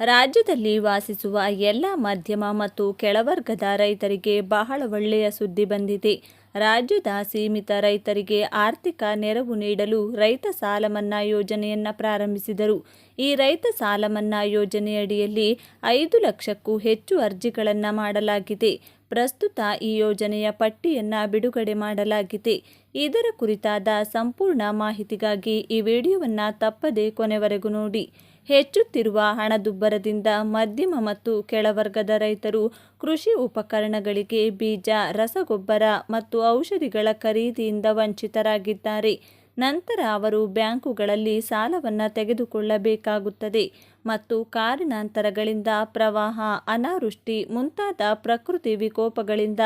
ರಾಜ್ಯದಲ್ಲಿ ವಾಸಿಸುವ ಎಲ್ಲ ಮಧ್ಯಮ ಮತ್ತು ಕೆಳವರ್ಗದ ರೈತರಿಗೆ ಬಹಳ ಒಳ್ಳೆಯ ಸುದ್ದಿ ಬಂದಿದೆ. ರಾಜ್ಯದ ಸೀಮಿತ ರೈತರಿಗೆ ಆರ್ಥಿಕ ನೆರವು ನೀಡಲು ರೈತ ಸಾಲ ಮನ್ನಾ ಯೋಜನೆಯನ್ನು ಪ್ರಾರಂಭಿಸಿದರು. ಈ ರೈತ ಸಾಲ ಮನ್ನಾ ಯೋಜನೆಯಡಿಯಲ್ಲಿ ಐದು ಲಕ್ಷಕ್ಕೂ ಹೆಚ್ಚು ಅರ್ಜಿಗಳನ್ನು ಮಾಡಲಾಗಿದೆ. ಪ್ರಸ್ತುತ ಈ ಯೋಜನೆಯ ಪಟ್ಟಿಯನ್ನು ಬಿಡುಗಡೆ ಮಾಡಲಾಗಿದೆ. ಇದರ ಕುರಿತಾದ ಸಂಪೂರ್ಣ ಮಾಹಿತಿಗಾಗಿ ಈ ವಿಡಿಯೋವನ್ನು ತಪ್ಪದೇ ಕೊನೆವರೆಗೂ ನೋಡಿ. ಹೆಚ್ಚುತ್ತಿರುವ ಹಣದುಬ್ಬರದಿಂದ ಮಧ್ಯಮ ಮತ್ತು ಕೆಳವರ್ಗದ ರೈತರು ಕೃಷಿ ಉಪಕರಣಗಳಿಗೆ ಬೀಜ, ರಸಗೊಬ್ಬರ ಮತ್ತು ಔಷಧಿಗಳ ಖರೀದಿಯಿಂದ ವಂಚಿತರಾಗಿದ್ದಾರೆ. ನಂತರ ಅವರು ಬ್ಯಾಂಕುಗಳಲ್ಲಿ ಸಾಲವನ್ನು ತೆಗೆದುಕೊಳ್ಳಬೇಕಾಗುತ್ತದೆ ಮತ್ತು ಕಾರಣಾಂತರಗಳಿಂದ ಪ್ರವಾಹ, ಅನಾವೃಷ್ಟಿ ಮುಂತಾದ ಪ್ರಕೃತಿ ವಿಕೋಪಗಳಿಂದ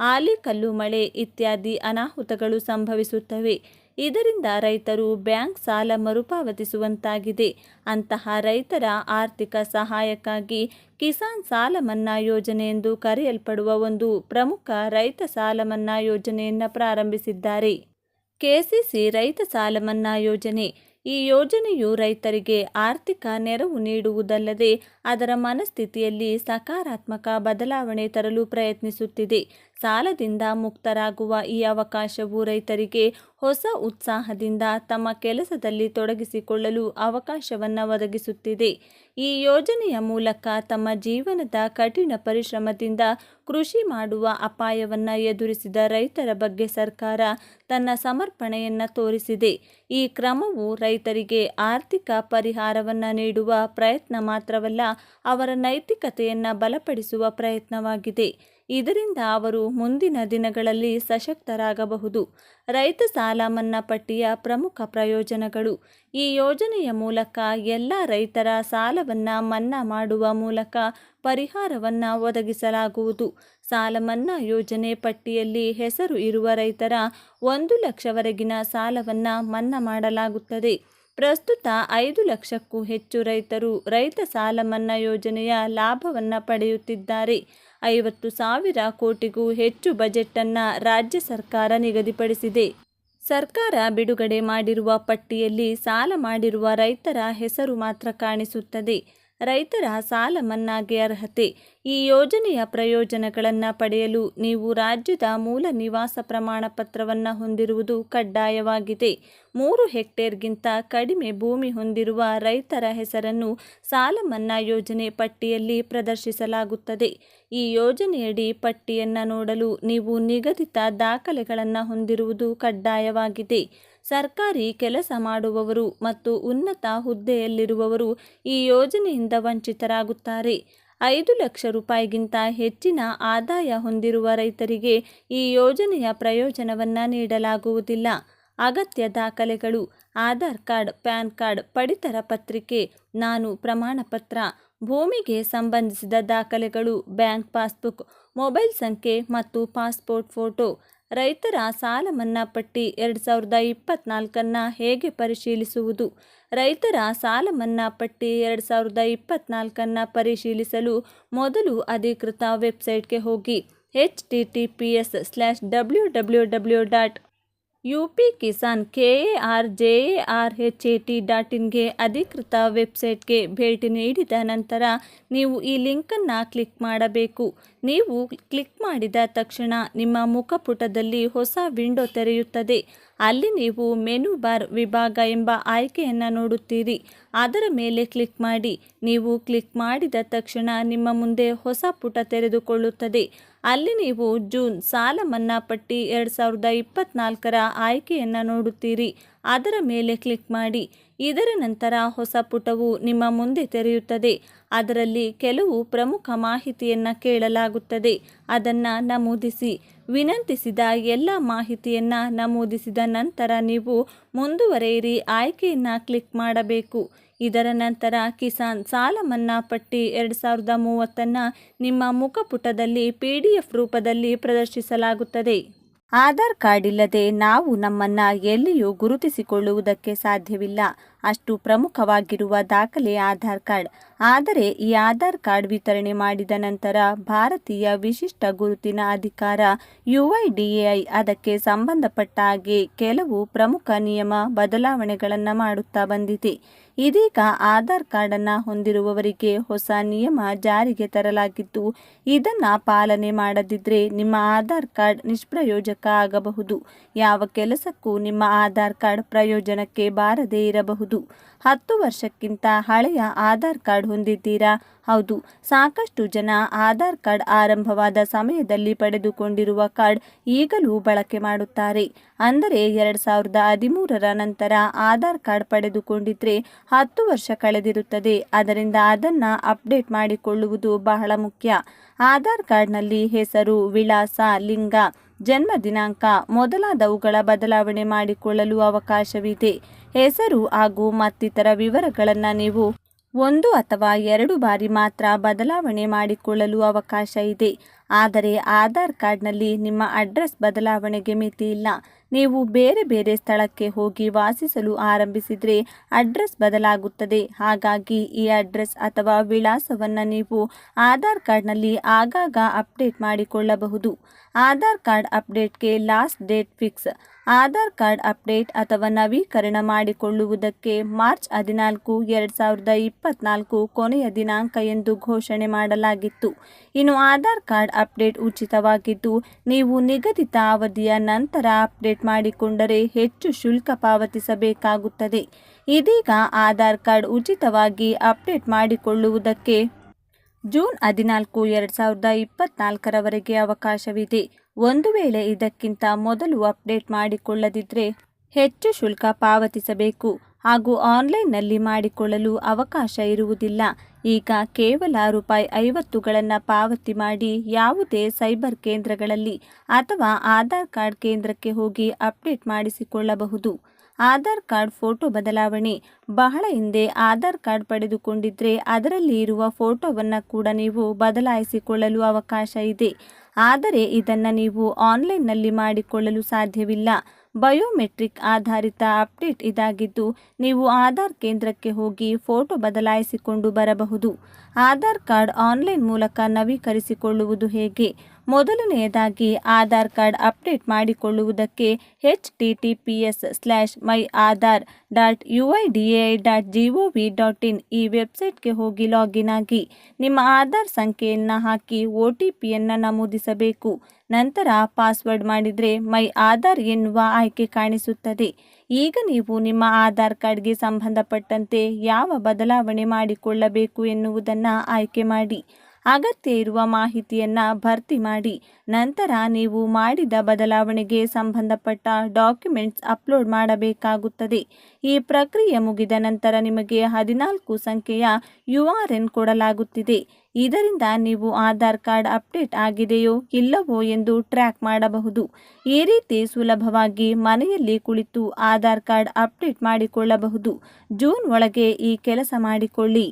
ಆಲಿಕಲ್ಲು ಮಳೆ ಇತ್ಯಾದಿ ಅನಾಹುತಗಳು ಸಂಭವಿಸುತ್ತವೆ. ಇದರಿಂದ ರೈತರು ಬ್ಯಾಂಕ್ ಸಾಲ ಮರುಪಾವತಿಸುವಂತಾಗಿದೆ. ಅಂತಹ ರೈತರ ಆರ್ಥಿಕ ಸಹಾಯಕ್ಕಾಗಿ ಕಿಸಾನ್ ಸಾಲ ಮನ್ನಾ ಯೋಜನೆ ಎಂದು ಕರೆಯಲ್ಪಡುವ ಒಂದು ಪ್ರಮುಖ ರೈತ ಸಾಲ ಮನ್ನಾ ಯೋಜನೆಯನ್ನು ಪ್ರಾರಂಭಿಸಿದ್ದಾರೆ. ಕೆಸಿಸಿ ರೈತ ಸಾಲ ಮನ್ನಾ ಯೋಜನೆ. ಈ ಯೋಜನೆಯು ರೈತರಿಗೆ ಆರ್ಥಿಕ ನೆರವು ನೀಡುವುದಲ್ಲದೆ ಅದರ ಮನಸ್ಥಿತಿಯಲ್ಲಿ ಸಕಾರಾತ್ಮಕ ಬದಲಾವಣೆ ತರಲು ಪ್ರಯತ್ನಿಸುತ್ತಿದೆ. ಸಾಲದಿಂದ ಮುಕ್ತರಾಗುವ ಈ ಅವಕಾಶವು ರೈತರಿಗೆ ಹೊಸ ಉತ್ಸಾಹದಿಂದ ತಮ್ಮ ಕೆಲಸದಲ್ಲಿ ತೊಡಗಿಸಿಕೊಳ್ಳಲು ಅವಕಾಶವನ್ನು ಒದಗಿಸುತ್ತಿದೆ. ಈ ಯೋಜನೆಯ ಮೂಲಕ ತಮ್ಮ ಜೀವನದ ಕಠಿಣ ಪರಿಶ್ರಮದಿಂದ ಕೃಷಿ ಮಾಡುವ ಅಪಾಯವನ್ನು ಎದುರಿಸಿದ ರೈತರ ಬಗ್ಗೆ ಸರ್ಕಾರ ತನ್ನ ಸಮರ್ಪಣೆಯನ್ನು ತೋರಿಸಿದೆ. ಈ ಕ್ರಮವು ರೈತರಿಗೆ ಆರ್ಥಿಕ ಪರಿಹಾರವನ್ನು ನೀಡುವ ಪ್ರಯತ್ನ ಮಾತ್ರವಲ್ಲ, ಅವರ ನೈತಿಕತೆಯನ್ನು ಬಲಪಡಿಸುವ ಪ್ರಯತ್ನವಾಗಿದೆ. ಇದರಿಂದ ಅವರು ಮುಂದಿನ ದಿನಗಳಲ್ಲಿ ಸಶಕ್ತರಾಗಬಹುದು. ರೈತ ಸಾಲ ಮನ್ನಾ ಪಟ್ಟಿಯ ಪ್ರಮುಖ ಪ್ರಯೋಜನಗಳು. ಈ ಯೋಜನೆಯ ಮೂಲಕ ಎಲ್ಲ ರೈತರ ಸಾಲವನ್ನು ಮನ್ನಾ ಮಾಡುವ ಮೂಲಕ ಪರಿಹಾರವನ್ನು ಒದಗಿಸಲಾಗುವುದು. ಸಾಲ ಮನ್ನಾ ಯೋಜನೆ ಪಟ್ಟಿಯಲ್ಲಿ ಹೆಸರು ಇರುವ ರೈತರ ಒಂದು ಲಕ್ಷವರೆಗಿನ ಸಾಲವನ್ನು ಮನ್ನಾ ಮಾಡಲಾಗುತ್ತದೆ. ಪ್ರಸ್ತುತ ಐದು ಲಕ್ಷಕ್ಕೂ ಹೆಚ್ಚು ರೈತರು ರೈತ ಸಾಲ ಮನ್ನಾ ಯೋಜನೆಯ ಲಾಭವನ್ನು ಪಡೆಯುತ್ತಿದ್ದಾರೆ. ಐವತ್ತು ಸಾವಿರ ಕೋಟಿಗೂ ಹೆಚ್ಚು ಬಜೆಟನ್ನು ರಾಜ್ಯ ಸರ್ಕಾರ ನಿಗದಿಪಡಿಸಿದೆ. ಸರ್ಕಾರ ಬಿಡುಗಡೆ ಮಾಡಿರುವ ಪಟ್ಟಿಯಲ್ಲಿ ಸಾಲ ಮಾಡಿರುವ ರೈತರ ಹೆಸರು ಮಾತ್ರ ಕಾಣಿಸುತ್ತದೆ. ರೈತರ ಸಾಲ ಮನ್ನಾಗೆ ಅರ್ಹತೆ. ಈ ಯೋಜನೆಯ ಪ್ರಯೋಜನಗಳನ್ನು ಪಡೆಯಲು ನೀವು ರಾಜ್ಯದ ಮೂಲ ನಿವಾಸ ಪ್ರಮಾಣ ಪತ್ರವನ್ನು ಹೊಂದಿರುವುದು ಕಡ್ಡಾಯವಾಗಿದೆ. ಮೂರು ಹೆಕ್ಟೇರ್ಗಿಂತ ಕಡಿಮೆ ಭೂಮಿ ಹೊಂದಿರುವ ರೈತರ ಹೆಸರನ್ನು ಸಾಲ ಯೋಜನೆ ಪಟ್ಟಿಯಲ್ಲಿ ಪ್ರದರ್ಶಿಸಲಾಗುತ್ತದೆ. ಈ ಯೋಜನೆಯಡಿ ಪಟ್ಟಿಯನ್ನು ನೋಡಲು ನೀವು ನಿಗದಿತ ದಾಖಲೆಗಳನ್ನು ಹೊಂದಿರುವುದು ಕಡ್ಡಾಯವಾಗಿದೆ. ಸರ್ಕಾರಿ ಕೆಲಸ ಮಾಡುವವರು ಮತ್ತು ಉನ್ನತ ಹುದ್ದೆಯಲ್ಲಿರುವವರು ಈ ಯೋಜನೆಯಿಂದ ವಂಚಿತರಾಗುತ್ತಾರೆ. ಐದು ಲಕ್ಷ ರೂಪಾಯಿಗಿಂತ ಹೆಚ್ಚಿನ ಆದಾಯ ಹೊಂದಿರುವ ರೈತರಿಗೆ ಈ ಯೋಜನೆಯ ಪ್ರಯೋಜನವನ್ನು ನೀಡಲಾಗುವುದಿಲ್ಲ. ಅಗತ್ಯ ದಾಖಲೆಗಳು, ಆಧಾರ್ ಕಾರ್ಡ್, ಪ್ಯಾನ್ ಕಾರ್ಡ್, ಪಡಿತರ ಪತ್ರಿಕೆ, ನಾನು ಪ್ರಮಾಣಪತ್ರ ಭೂಮಿಗೆ ಸಂಬಂಧಿಸಿದ ದಾಖಲೆಗಳು, ಬ್ಯಾಂಕ್ ಪಾಸ್ಬುಕ್, ಮೊಬೈಲ್ ಸಂಖ್ಯೆ ಮತ್ತು ಪಾಸ್ಪೋರ್ಟ್ ಫೋಟೋ ರೈತರ ಸಾಲ ಮನ್ನಾ ಪಟ್ಟಿ ಎರಡು ಸಾವಿರದ ಇಪ್ಪತ್ನಾಲ್ಕನ್ನು ಹೇಗೆ ಪರಿಶೀಲಿಸುವುದು? ರೈತರ ಸಾಲ ಮನ್ನಾ ಪಟ್ಟಿ ಎರಡು ಸಾವಿರದ ಇಪ್ಪತ್ನಾಲ್ಕನ್ನು ಪರಿಶೀಲಿಸಲು ಮೊದಲು ಅಧಿಕೃತ ವೆಬ್ಸೈಟ್ಗೆ ಹೋಗಿ H T T P S slash W W W dot U P Kisan K A R J A R H A T dot ಇನ್ಗೆ ಅಧಿಕೃತ ವೆಬ್ಸೈಟ್ಗೆ ಭೇಟಿ ನೀಡಿದ ನಂತರ ನೀವು ಈ ಲಿಂಕನ್ನು ಕ್ಲಿಕ್ ಮಾಡಬೇಕು. ನೀವು ಕ್ಲಿಕ್ ಮಾಡಿದ ತಕ್ಷಣ ನಿಮ್ಮ ಮುಖಪುಟದಲ್ಲಿ ಹೊಸ ವಿಂಡೋ ತೆರೆಯುತ್ತದೆ. ಅಲ್ಲಿ ನೀವು ಮೆನು ಬಾರ್ ವಿಭಾಗ ಎಂಬ ಆಯ್ಕೆಯನ್ನು ನೋಡುತ್ತೀರಿ. ಅದರ ಮೇಲೆ ಕ್ಲಿಕ್ ಮಾಡಿ. ನೀವು ಕ್ಲಿಕ್ ಮಾಡಿದ ತಕ್ಷಣ ನಿಮ್ಮ ಮುಂದೆ ಹೊಸ ಪುಟ ತೆರೆದುಕೊಳ್ಳುತ್ತದೆ. ಅಲ್ಲಿ ನೀವು ಜೂನ್ ಸಾಲ ಮನ್ನಾ ಪಟ್ಟಿ ಎರಡು ಸಾವಿರದ ಇಪ್ಪತ್ತ್ನಾಲ್ಕರ ಆಯ್ಕೆಯನ್ನು ನೋಡುತ್ತೀರಿ. ಅದರ ಮೇಲೆ ಕ್ಲಿಕ್ ಮಾಡಿ. ಇದರ ನಂತರ ಹೊಸ ಪುಟವು ನಿಮ್ಮ ಮುಂದೆ ತೆರೆಯುತ್ತದೆ. ಅದರಲ್ಲಿ ಕೆಲವು ಪ್ರಮುಖ ಮಾಹಿತಿಯನ್ನು ಕೇಳಲಾಗುತ್ತದೆ. ಅದನ್ನು ನಮೂದಿಸಿ. ವಿನಂತಿಸಿದ ಎಲ್ಲ ಮಾಹಿತಿಯನ್ನು ನಮೂದಿಸಿದ ನಂತರ ನೀವು ಮುಂದುವರೆಯಿರಿ, ಆಯ್ಕೆಯನ್ನು ಕ್ಲಿಕ್ ಮಾಡಬೇಕು. ಇದರ ನಂತರ ಕಿಸಾನ್ ಸಾಲ ಮನ್ನಾ ಪಟ್ಟಿ ಎರಡು ಸಾವಿರದ ಮೂವತ್ತನ್ನು ನಿಮ್ಮ ಮುಖಪುಟದಲ್ಲಿ ಪಿ ಡಿ ಎಫ್ ರೂಪದಲ್ಲಿ ಪ್ರದರ್ಶಿಸಲಾಗುತ್ತದೆ. ಆಧಾರ್ ಕಾರ್ಡ್ ಇಲ್ಲದೆ ನಾವು ನಮ್ಮನ್ನ ಎಲ್ಲಿಯೂ ಗುರುತಿಸಿಕೊಳ್ಳುವುದಕ್ಕೆ ಸಾಧ್ಯವಿಲ್ಲ. ಅಷ್ಟು ಪ್ರಮುಖವಾಗಿರುವ ದಾಖಲೆ ಆಧಾರ್ ಕಾರ್ಡ್. ಆದರೆ ಈ ಆಧಾರ್ ಕಾರ್ಡ್ ವಿತರಣೆ ಮಾಡಿದ ನಂತರ ಭಾರತೀಯ ವಿಶಿಷ್ಟ ಗುರುತಿನ ಅಧಿಕಾರ ಯುಐಡಿಎಐ ಅದಕ್ಕೆ ಸಂಬಂಧಪಟ್ಟ ಹಾಗೆ ಕೆಲವು ಪ್ರಮುಖ ನಿಯಮ ಬದಲಾವಣೆಗಳನ್ನು ಮಾಡುತ್ತಾ ಬಂದಿದೆ. ಇದೀಗ ಆಧಾರ್ ಕಾರ್ಡನ್ನು ಹೊಂದಿರುವವರಿಗೆ ಹೊಸ ನಿಯಮ ಜಾರಿಗೆ ತರಲಾಗಿದ್ದು, ಇದನ್ನು ಪಾಲನೆ ಮಾಡದಿದ್ದರೆ ನಿಮ್ಮ ಆಧಾರ್ ಕಾರ್ಡ್ ನಿಷ್ಪ್ರಯೋಜಕ ಆಗಬಹುದು. ಯಾವ ಕೆಲಸಕ್ಕೂ ನಿಮ್ಮ ಆಧಾರ್ ಕಾರ್ಡ್ ಪ್ರಯೋಜನಕ್ಕೆ ಬಾರದೇ ಇರಬಹುದು. ಹತ್ತು ವರ್ಷಕ್ಕಿಂತ ಹಳೆಯ ಆಧಾರ್ ಕಾರ್ಡ್ ಹೊಂದಿದ್ದೀರಾ? ಹೌದು. ಸಾಕಷ್ಟು ಜನ ಆಧಾರ್ ಕಾರ್ಡ್ ಆರಂಭವಾದ ಸಮಯದಲ್ಲಿ ಪಡೆದುಕೊಂಡಿರುವ ಕಾರ್ಡ್ ಈಗಲೂ ಬಳಕೆ ಮಾಡುತ್ತಾರೆ. ಅಂದರೆ ಎರಡು ಸಾವಿರದ ಹದಿಮೂರರ ನಂತರ ಆಧಾರ್ ಕಾರ್ಡ್ ಪಡೆದುಕೊಂಡಿದ್ರೆ ಹತ್ತು ವರ್ಷ ಕಳೆದಿರುತ್ತದೆ. ಅದರಿಂದ ಅದನ್ನು ಅಪ್ಡೇಟ್ ಮಾಡಿಕೊಳ್ಳುವುದು ಬಹಳ ಮುಖ್ಯ. ಆಧಾರ್ ಕಾರ್ಡ್ನಲ್ಲಿ ಹೆಸರು, ವಿಳಾಸ, ಲಿಂಗ ಜನ್ಮ ದಿನಾಂಕ ಮೊದಲಾದವುಗಳ ಬದಲಾವಣೆ ಮಾಡಿಕೊಳ್ಳಲು ಅವಕಾಶವಿದೆ. ಹೆಸರು ಹಾಗೂ ಮತ್ತಿತರ ವಿವರಗಳನ್ನು ನೀವು ಒಂದು ಅಥವಾ ಎರಡು ಬಾರಿ ಮಾತ್ರ ಬದಲಾವಣೆ ಮಾಡಿಕೊಳ್ಳಲು ಅವಕಾಶ ಇದೆ. ಆದರೆ ಆಧಾರ್ ಕಾರ್ಡ್ನಲ್ಲಿ ನಿಮ್ಮ ಅಡ್ರೆಸ್ ಬದಲಾವಣೆಗೆ ಮಿತಿ ಇಲ್ಲ. ನೀವು ಬೇರೆ ಬೇರೆ ಸ್ಥಳಕ್ಕೆ ಹೋಗಿ ವಾಸಿಸಲು ಆರಂಭಿಸಿದರೆ ಅಡ್ರೆಸ್ ಬದಲಾಗುತ್ತದೆ. ಹಾಗಾಗಿ ಈ ಅಡ್ರೆಸ್ ಅಥವಾ ವಿಳಾಸವನ್ನು ನೀವು ಆಧಾರ್ ಕಾರ್ಡ್ನಲ್ಲಿ ಆಗಾಗ ಅಪ್ಡೇಟ್ ಮಾಡಿಕೊಳ್ಳಬಹುದು. Aadhaar card ಅಪ್ಡೇಟ್ಗೆ last date fix. Aadhaar card update ಅಥವಾ ನವೀಕರಣ ಮಾಡಿಕೊಳ್ಳುವುದಕ್ಕೆ ಮಾರ್ಚ್ ಹದಿನಾಲ್ಕು, ಎರಡು ಸಾವಿರದ ಇಪ್ಪತ್ನಾಲ್ಕು ಕೊನೆಯ ದಿನಾಂಕ ಎಂದು ಘೋಷಣೆ ಮಾಡಲಾಗಿತ್ತು. ಇನ್ನು ಆಧಾರ್ ಕಾರ್ಡ್ ಅಪ್ಡೇಟ್ ಉಚಿತವಾಗಿದ್ದು, ನೀವು ನಿಗದಿತ ಅವಧಿಯ ನಂತರ ಅಪ್ಡೇಟ್ ಮಾಡಿಕೊಂಡರೆ ಹೆಚ್ಚು ಶುಲ್ಕ ಪಾವತಿಸಬೇಕಾಗುತ್ತದೆ. ಇದೀಗ ಆಧಾರ್ ಕಾರ್ಡ್ ಉಚಿತವಾಗಿ ಅಪ್ಡೇಟ್ ಮಾಡಿಕೊಳ್ಳುವುದಕ್ಕೆ ಜೂನ್ ಹದಿನಾಲ್ಕು, ಎರಡು ಸಾವಿರದ ಇಪ್ಪತ್ನಾಲ್ಕರವರೆಗೆ ಅವಕಾಶವಿದೆ. ಒಂದು ವೇಳೆ ಇದಕ್ಕಿಂತ ಮೊದಲು ಅಪ್ಡೇಟ್ ಮಾಡಿಕೊಳ್ಳದಿದ್ದರೆ ಹೆಚ್ಚು ಶುಲ್ಕ ಪಾವತಿಸಬೇಕು ಹಾಗೂ ಆನ್ಲೈನ್ನಲ್ಲಿ ಮಾಡಿಕೊಳ್ಳಲು ಅವಕಾಶ ಇರುವುದಿಲ್ಲ. ಈಗ ಕೇವಲ ರೂಪಾಯಿ ಐವತ್ತುಗಳನ್ನು ಪಾವತಿ ಮಾಡಿ ಯಾವುದೇ ಸೈಬರ್ ಕೇಂದ್ರಗಳಲ್ಲಿ ಅಥವಾ ಆಧಾರ್ ಕಾರ್ಡ್ ಕೇಂದ್ರಕ್ಕೆ ಹೋಗಿ ಅಪ್ಡೇಟ್ ಮಾಡಿಸಿಕೊಳ್ಳಬಹುದು. ಆಧಾರ್ ಕಾರ್ಡ್ ಫೋಟೋ ಬದಲಾವಣೆ. ಬಹಳ ಹಿಂದೆ ಆಧಾರ್ ಕಾರ್ಡ್ ಪಡೆದುಕೊಂಡಿದ್ದರೆ ಅದರಲ್ಲಿ ಇರುವ ಫೋಟೋವನ್ನು ಕೂಡ ನೀವು ಬದಲಾಯಿಸಿಕೊಳ್ಳಲು ಅವಕಾಶ ಇದೆ. ಆದರೆ ಇದನ್ನು ನೀವು ಆನ್ಲೈನ್ನಲ್ಲಿ ಮಾಡಿಕೊಳ್ಳಲು ಸಾಧ್ಯವಿಲ್ಲ. ಬಯೋಮೆಟ್ರಿಕ್ ಆಧಾರಿತ ಅಪ್ಡೇಟ್ ಇದಾಗಿದ್ದು ನೀವು ಆಧಾರ್ ಕೇಂದ್ರಕ್ಕೆ ಹೋಗಿ ಫೋಟೋ ಬದಲಾಯಿಸಿಕೊಂಡು ಬರಬಹುದು. ಆಧಾರ್ ಕಾರ್ಡ್ ಆನ್ಲೈನ್ ಮೂಲಕ ನವೀಕರಿಸಿಕೊಳ್ಳುವುದು ಹೇಗೆ? ಮೊದಲನೆಯದಾಗಿ Aadhaar card update ಮಾಡಿಕೊಳ್ಳುವುದಕ್ಕೆ H T T P S slash my Aadhaar dot U I D A I dot G O V dot in ಈ ವೆಬ್ಸೈಟ್ಗೆ ಹೋಗಿ ಲಾಗಿನ್ ಆಗಿ ನಿಮ್ಮ ಆಧಾರ್ ಸಂಖ್ಯೆಯನ್ನು ಹಾಕಿ ಒ ಟಿ ಪಿಯನ್ನು ನಮೂದಿಸಬೇಕು. ನಂತರ ಪಾಸ್ವರ್ಡ್ ಮಾಡಿದರೆ ಮೈ ಆಧಾರ್ ಎನ್ನುವ ಆಯ್ಕೆ ಕಾಣಿಸುತ್ತದೆ. ಈಗ ನೀವು ನಿಮ್ಮ ಆಧಾರ್ ಕಾರ್ಡ್ಗೆ ಸಂಬಂಧಪಟ್ಟಂತೆ ಯಾವ ಬದಲಾವಣೆ ಮಾಡಿಕೊಳ್ಳಬೇಕು ಎನ್ನುವುದನ್ನು ಆಯ್ಕೆ ಮಾಡಿ. ಅಗತ್ಯ ಇರುವ ಮಾಹಿತಿಯನ್ನು ಭರ್ತಿ ಮಾಡಿ, ನಂತರ ನೀವು ಮಾಡಿದ ಬದಲಾವಣೆಗೆ ಸಂಬಂಧಪಟ್ಟ ಡಾಕ್ಯುಮೆಂಟ್ಸ್ ಅಪ್ಲೋಡ್ ಮಾಡಬೇಕಾಗುತ್ತದೆ. ಈ ಪ್ರಕ್ರಿಯೆ ಮುಗಿದ ನಂತರ ನಿಮಗೆ ಹದಿನಾಲ್ಕು ಸಂಖ್ಯೆಯ ಯು ಆರ್ ಎನ್ ಕೊಡಲಾಗುತ್ತಿದೆ. ಇದರಿಂದ ನೀವು ಆಧಾರ್ ಕಾರ್ಡ್ ಅಪ್ಡೇಟ್ ಆಗಿದೆಯೋ ಇಲ್ಲವೋ ಎಂದು ಟ್ರ್ಯಾಕ್ ಮಾಡಬಹುದು. ಈ ರೀತಿ ಸುಲಭವಾಗಿ ಮನೆಯಲ್ಲಿ ಕುಳಿತು ಆಧಾರ್ ಕಾರ್ಡ್ ಅಪ್ಡೇಟ್ ಮಾಡಿಕೊಳ್ಳಬಹುದು. ಜೂನ್ ಒಳಗೆ ಈ ಕೆಲಸ ಮಾಡಿಕೊಳ್ಳಿ.